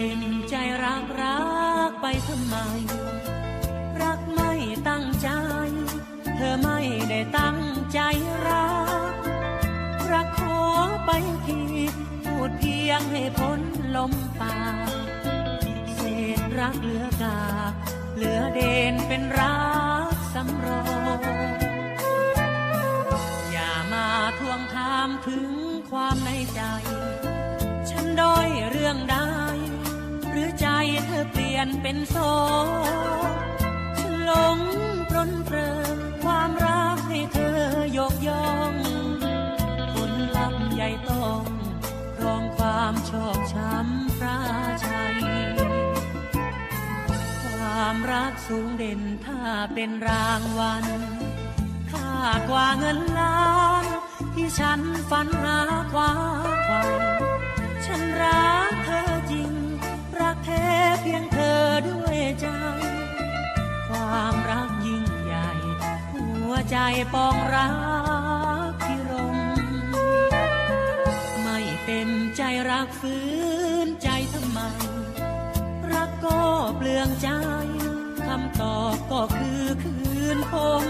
เต็มใจรักรักไปทำไม รักไม่ตั้งใจ เธอไม่ได้ตั้งใจรัก รักขอไปทีพูดเพียงให้พ้นลมปากเศษรักเหลือกาเหลือเด่นเป็นรักสำรองอย่ามาทวงถามถึงความในใจ อเปลี่ยนเป็นโซฉันหลงปรนเปรอความรักให้เธอยกย่องผลลัพธ์ใหญ่ต้องรองความชอกช้ำพระชัย ความรักสูงเด่นถ้าเป็นรางวัลค่ากว่าเงินล้านที่ฉันฝันหาคว้าไว้ฉั ใจปองรักที่รม ไม่เต็มใจรักฟื้นใจทำไม รักก็เปลืองใจคำตอบก็คือคืนคม